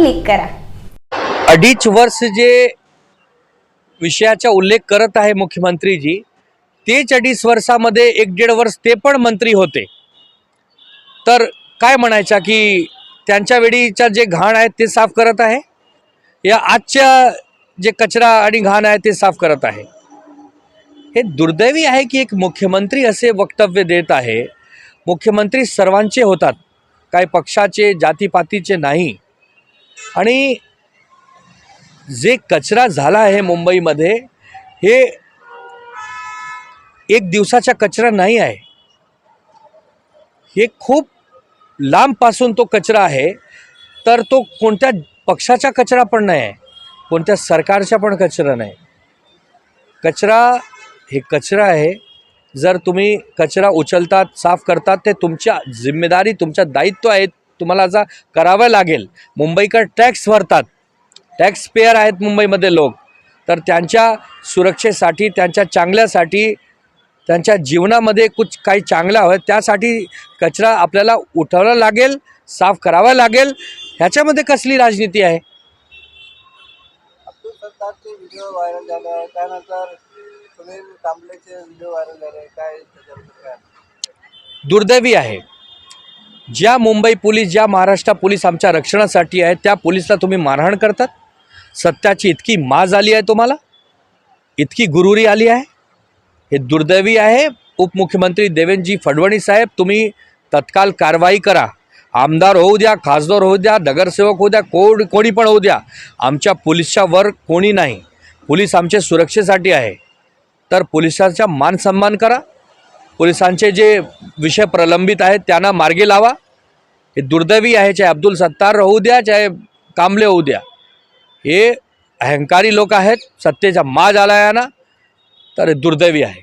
Click करा. अडीच वर्ष जे विषयाचा उल्लेख करत आहे मुख्यमंत्रीजी तेच अडीच वर्षामध्ये एक दीड वर्ष ते पण मंत्री होते. तर काय म्हणायचा की त्यांच्या वेळीच्या जे घाण आहेत ते साफ करत आहे? या आजच्या जे कचरा आणि घाण आहे ते साफ करत आहे. हे दुर्दैवी आहे की एक मुख्यमंत्री असे वक्तव्य देत आहे? मुख्यमंत्री सर्वांचे होतात काही पक्षाचे जातीपातीचे नाही. आणि जे कचरा झाला आहे मुंबईमध्ये हे एक दिवसाचा कचरा नाही आहे. हे खूप लांबपासून तो कचरा आहे तर तो कोणत्या पक्षाचा कचरा पण नाही आहे कोणत्या सरकारचा पण कचरा नाही कचरा हे कचरा आहे जर तुम्ही कचरा उचलतात साफ करतात ते तुमच्या जिम्मेदारी तुमच्या दायित्व आहेत. तुम्हाला जा करावं लागेल. मुंबईकर टॅक्स भरतात. टॅक्स पेअर आहेत मुंबईमध्ये लोक. तर त्यांच्या सुरक्षेसाठी त्यांच्या चांगल्यासाठी त्यांच्या जीवनामध्ये कुछ काही चांगलं हवं त्यासाठी कचरा आपल्याला उठवावा लागेल साफ करावा लागेल. ह्याच्यामध्ये कसली राजनीती आहे? अब्दुल सत्तारचे व्हिडिओ व्हायरल झाले आहे. त्यानंतर सुनील कांबळेचे व्हिडिओ व्हायरल झाले आहे. काय त्याच्याबद्दल काय? दुर्दैवी आहे. ज्या मुंबई पोलीस ज्या महाराष्ट्र पोलीस आमच्या रक्षणासाठी आहे त्या पोलीसला तुम्ही मारहाण करतात? सत्याची इतकी माज आली आहे तुम्हाला? इतकी गुरुरी आली आहे? हे दुर्दैवी आहे. उपमुख्यमंत्री देवेंद्रजी फडणवीस साहेब तुम्ही तत्काल कारवाई करा. आमदार होऊ द्या खासदार होऊ द्या नगरसेवक होऊ द्या कोण कोणी पण होऊ द्या आमच्या पोलिसच्या वर कोणी नाही. पोलीस आमच्या सुरक्षेसाठी आहे. तर पोलिसांचा मान सन्मान करा. पोलिसांचे जे विषय प्रलंबित आहेत त्यांना मार्गी लावा. हे दुर्दैवी आहे चाहे अब्दुल सत्तार होऊ द्या चाहे कांबले होऊ द्या. हे अहंकारी लोक आहेत सत्तेचा माज आला आहे ना तर दुर्दैवी आहे.